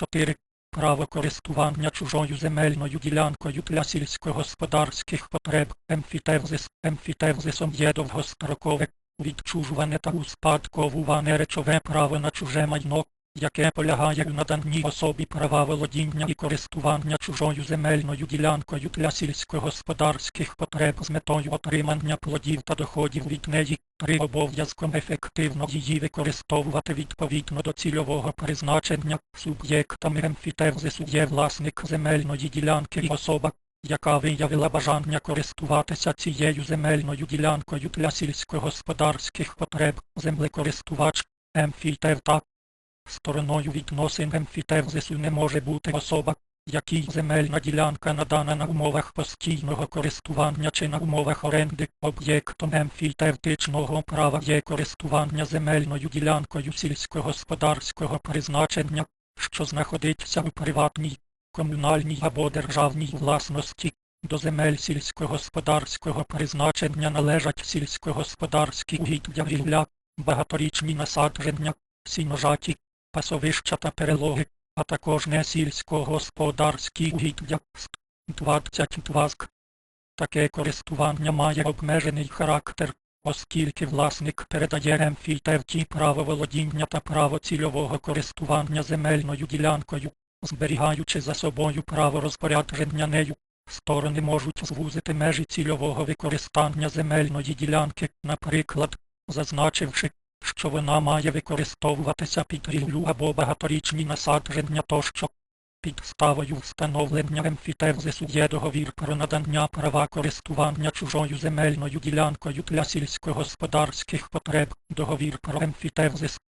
4. Право користування чужою земельною ділянкою для сільськогосподарських потреб. Емфітевзис. Емфітевзисом є довгострокове, відчужуване та успадковуване речове право на чуже майно, яке полягає в наданні особі права володіння і користування чужою земельною ділянкою для сільськогосподарських потреб з метою отримання плодів та доходів від неї, три обов'язком ефективно її використовувати відповідно до цільового призначення, суб'єктами емфітевзису є власник земельної ділянки і особа, яка виявила бажання користуватися цією земельною ділянкою для сільськогосподарських потреб, землекористувач, емфітевта. Стороною відносин емфітевзису не може бути особа, якій земельна ділянка надана на умовах постійного користування чи на умовах оренди. Об'єктом емфітевтичного права є користування земельною ділянкою сільськогосподарського призначення, що знаходиться у приватній, комунальній або державній власності. До земель сільськогосподарського призначення належать сільськогосподарські угіддя вілля, багаторічні насадження, сіножаті, пасовища та перелоги, а також не сільськогосподарські угіддя. 22 ск. Таке користування має обмежений характер, оскільки власник передає емфітевті право володіння та право цільового користування земельною ділянкою, зберігаючи за собою право розпорядження нею. Сторони можуть звузити межі цільового використання земельної ділянки, наприклад, зазначивши, що вона має використовуватися під ріллю або багаторічні насадження тощо. Підставою встановлення емфітевзису є договір про надання права користування чужою земельною ділянкою для сільськогосподарських потреб, договір про емфітевзис.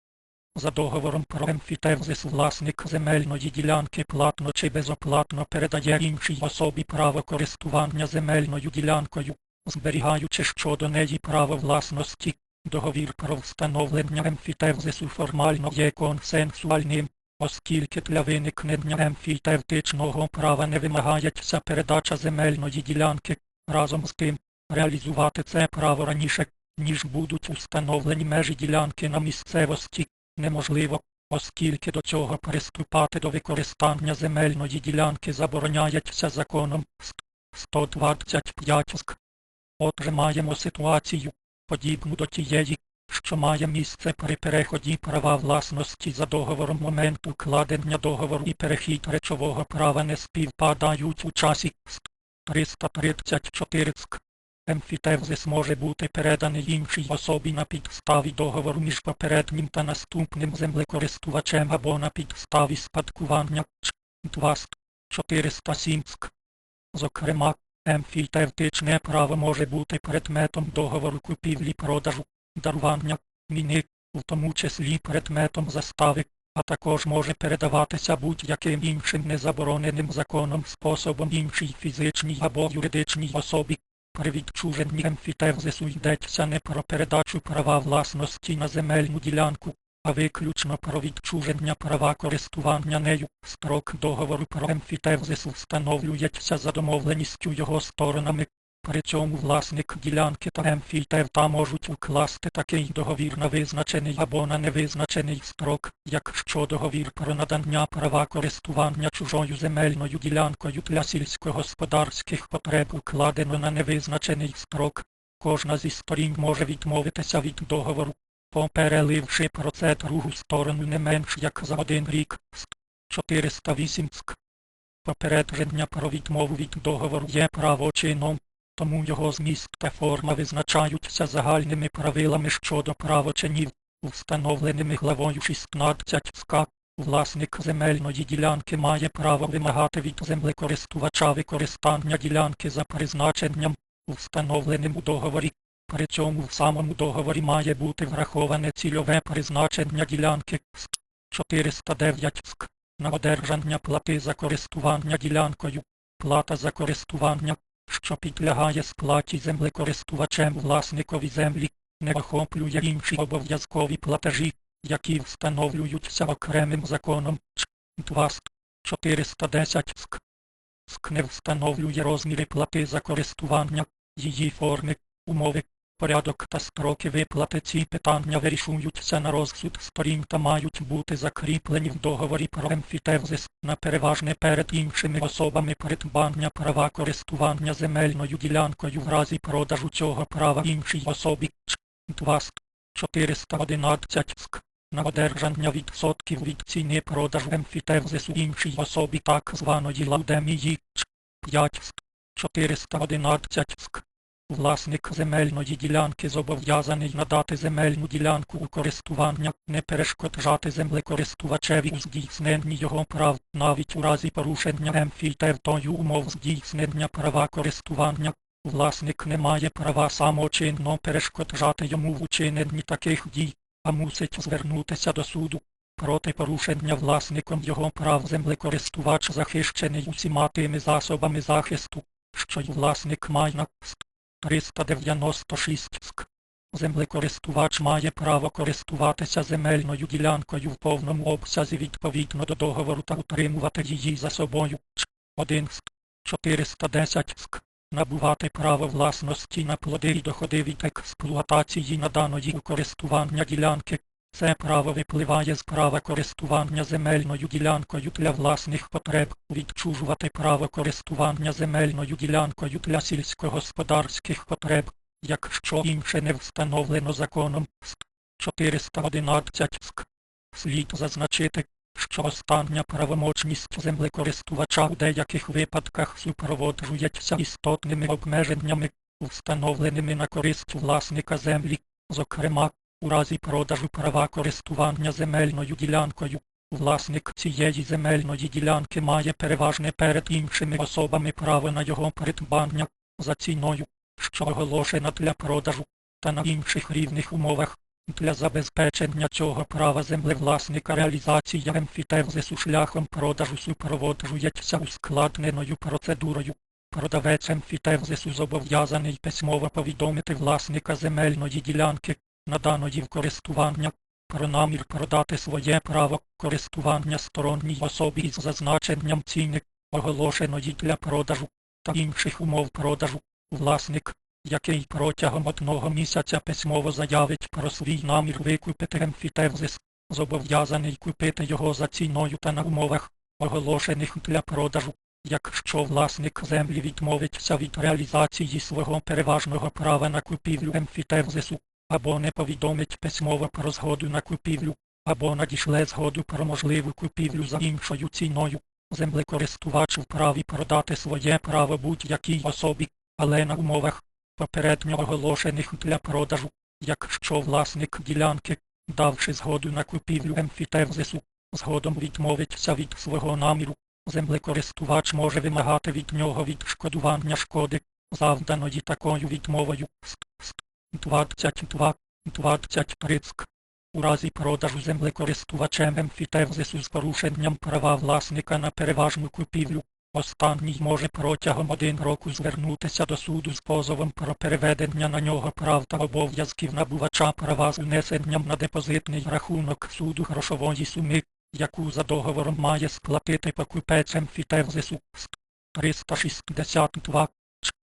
За договором про емфітевзис власник земельної ділянки платно чи безоплатно передає іншій особі право користування земельною ділянкою, зберігаючи щодо неї право власності. Договір про встановлення емфітевзису формально є консенсуальним, оскільки для виникнення емфітевтичного права не вимагається передача земельної ділянки, разом з тим, реалізувати це право раніше, ніж будуть установлені межі ділянки на місцевості, неможливо, оскільки до цього приступати до використання земельної ділянки забороняється законом 125 ск. Отже маємо ситуацію, подібну до тієї, що має місце при переході права власності за договором моменту укладення договору і перехід речового права не співпадають у часі 334 ск. Емфітевзис може бути переданий іншій особі на підставі договору між попереднім та наступним землекористувачем або на підставі спадкування 2 407 ск. Зокрема, емфітевтичне право може бути предметом договору купівлі-продажу, дарування, міни, в тому числі предметом застави, а також може передаватися будь-яким іншим незабороненим законом способом іншій фізичній або юридичній особі. При відчуженні емфітевзису йдеться не про передачу права власності на земельну ділянку, а виключно про відчуження права користування нею. Строк договору про емфітевзис встановлюється за домовленістю його сторонами. При цьому власник ділянки та емфітевта можуть укласти такий договір на визначений або на невизначений строк, якщо договір про надання права користування чужою земельною ділянкою для сільськогосподарських потреб укладено на невизначений строк. Кожна зі сторін може відмовитися від договору, попереливши про це другу сторону не менш як за один рік. 408 ск. Попередження про відмову від договору є правочином, тому його зміст та форма визначаються загальними правилами щодо правочинів, встановленими главою 16 СК. Власник земельної ділянки має право вимагати від землекористувача використання ділянки за призначенням, встановленим у договорі. При цьому в самому договорі має бути враховане цільове призначення ділянки 409 СК на одержання плати за користування ділянкою, плата за користування, що підлягає сплаті землекористувачем власникові землі, не охоплює інші обов'язкові платежі, які встановлюються окремим законом. 2 410 СК. СК не встановлює розміри плати за користування, її форми, умови, порядок та строки виплати ці питання вирішуються на розсуд сторін та мають бути закріплені в договорі про емфітевзис на переважне перед іншими особами придбання права користування земельною ділянкою в разі продажу цього права іншій особі. Ч. 2 411 ск. На одержання відсотків від ціни продажу емфітевзису іншій особі так званої лаудемії. Ч. 5 ск. 411 ск. Власник земельної ділянки зобов'язаний надати земельну ділянку у користування, не перешкоджати землекористувачеві у здійсненні його прав, навіть у разі порушення емфітевтою умов здійснення права користування. Власник не має права самочинно перешкоджати йому в учиненні таких дій, а мусить звернутися до суду. Проти порушення власником його прав землекористувач захищений усіма тими засобами захисту, що й власник має на 396 ск. Землекористувач має право користуватися земельною ділянкою в повному обсязі відповідно до договору та утримувати її за собою. Ч. 1 ск. 410 ск. Набувати право власності на плоди і доходи від експлуатації наданої у користування ділянки. Це право випливає з права користування земельною ділянкою для власних потреб, відчужувати право користування земельною ділянкою для сільськогосподарських потреб, якщо інше не встановлено законом. Ст. 411 ск. Слід зазначити, що остання правомочність землекористувача у деяких випадках супроводжується істотними обмеженнями, встановленими на користь власника землі, зокрема, у разі продажу права користування земельною ділянкою, власник цієї земельної ділянки має переважне перед іншими особами право на його придбання за ціною, що оголошена для продажу, та на інших рівних умовах. Для забезпечення цього права землевласника реалізація емфітевзису шляхом продажу супроводжується ускладненою процедурою. Продавець емфітевзису зобов'язаний письмово повідомити власника земельної ділянки, наданої в користування, про намір продати своє право користування сторонній особі із зазначенням ціни, оголошеної для продажу, та інших умов продажу. Власник, який протягом одного місяця письмово заявить про свій намір викупити емфітевзис, зобов'язаний купити його за ціною та на умовах, оголошених для продажу. Якщо власник землі відмовиться від реалізації свого переважного права на купівлю емфітевзису, або не повідомить письмово про згоду на купівлю, або надішле згоду про можливу купівлю за іншою ціною, землекористувач вправі продати своє право будь-якій особі, але на умовах, попередньо оголошених для продажу, якщо власник ділянки, давши згоду на купівлю емфітевзису, згодом відмовиться від свого наміру, землекористувач може вимагати від нього відшкодування шкоди, завданої такою відмовою. Ст, ст, 22, 23 ск. У разі продажу землекористувачем емфітевзису з порушенням права власника на переважну купівлю, Останній може протягом один року звернутися до суду з позовом про переведення на нього прав та обов'язків набувача права з внесенням на депозитний рахунок суду грошової суми, яку за договором має сплатити покупець емфітевзису Ст. 362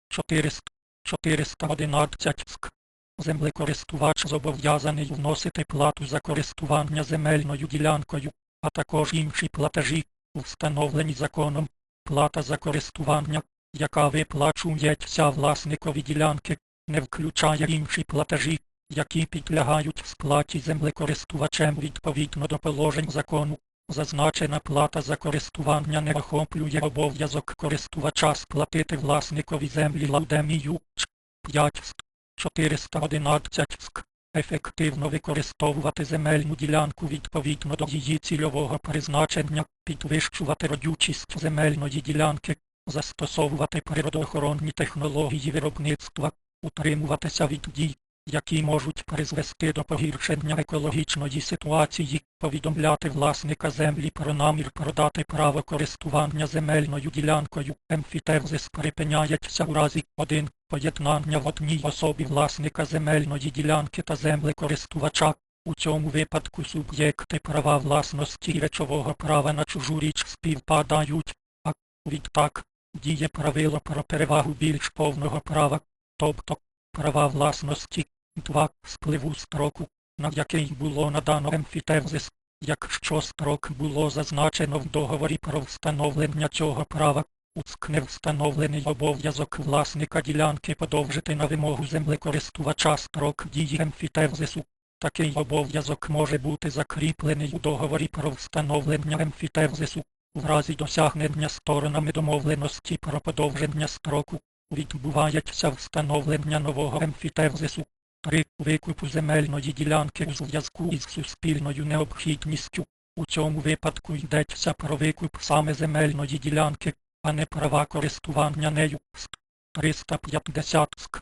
400 411 ск. Землекористувач зобов'язаний вносити плату за користування земельною ділянкою, а також інші платежі, встановлені законом. Плата за користування, яка виплачується власникові ділянки, не включає інші платежі, які підлягають сплаті землекористувачем відповідно до положень закону. Зазначена плата за користування не охоплює обов'язок користувача сплатити власникові землі лаудемію Ч. 5 ск. 411 ск. Ефективно використовувати земельну ділянку відповідно до її цільового призначення, підвищувати родючість земельної ділянки, застосовувати природоохоронні технології виробництва, утримуватися від дій, які можуть призвести до погіршення екологічної ситуації, повідомляти власника землі про намір продати право користування земельною ділянкою. Емфітевзис припиняється у разі 1. Поєднання в одній особі власника земельної ділянки та землекористувача. У цьому випадку суб'єкти права власності і речового права на чужу річ співпадають, а відтак діє правило про перевагу більш повного права, тобто права власності. 2. Спливу строку, на який було надано емфітевзис, якщо строк було зазначено в договорі про встановлення цього права, УЦК не встановлений обов'язок власника ділянки подовжити на вимогу землекористувача строк дії емфітевзису. Такий обов'язок може бути закріплений у договорі про встановлення емфітевзису. В разі досягнення сторонами домовленості про подовження строку відбувається встановлення нового емфітевзису. 3. Викупу земельної ділянки у зв'язку із суспільною необхідністю. У цьому випадку йдеться про викуп саме земельної ділянки, а не права користування нею. Ст. 350 ск.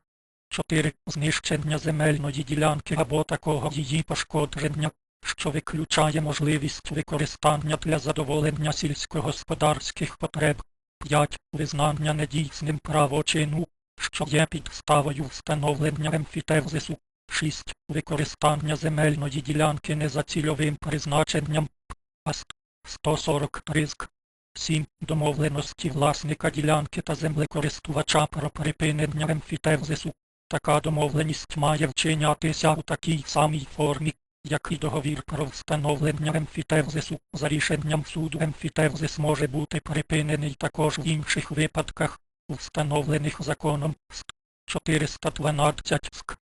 4. Знищення земельної ділянки або такого її пошкодження, що виключає можливість використання для задоволення сільськогосподарських потреб. 5. Визнання недійсним правочину, що є підставою встановлення емфітевзису. 6. Використання земельної ділянки не за цільовим призначенням. АСТ 143 ск. 7. Домовленості власника ділянки та землекористувача про припинення емфітевзису. Така домовленість має вчинятися у такій самій формі, як і договір про встановлення емфітевзису. За рішенням суду емфітевзис може бути припинений також в інших випадках, встановлених законом СТ 412 СК.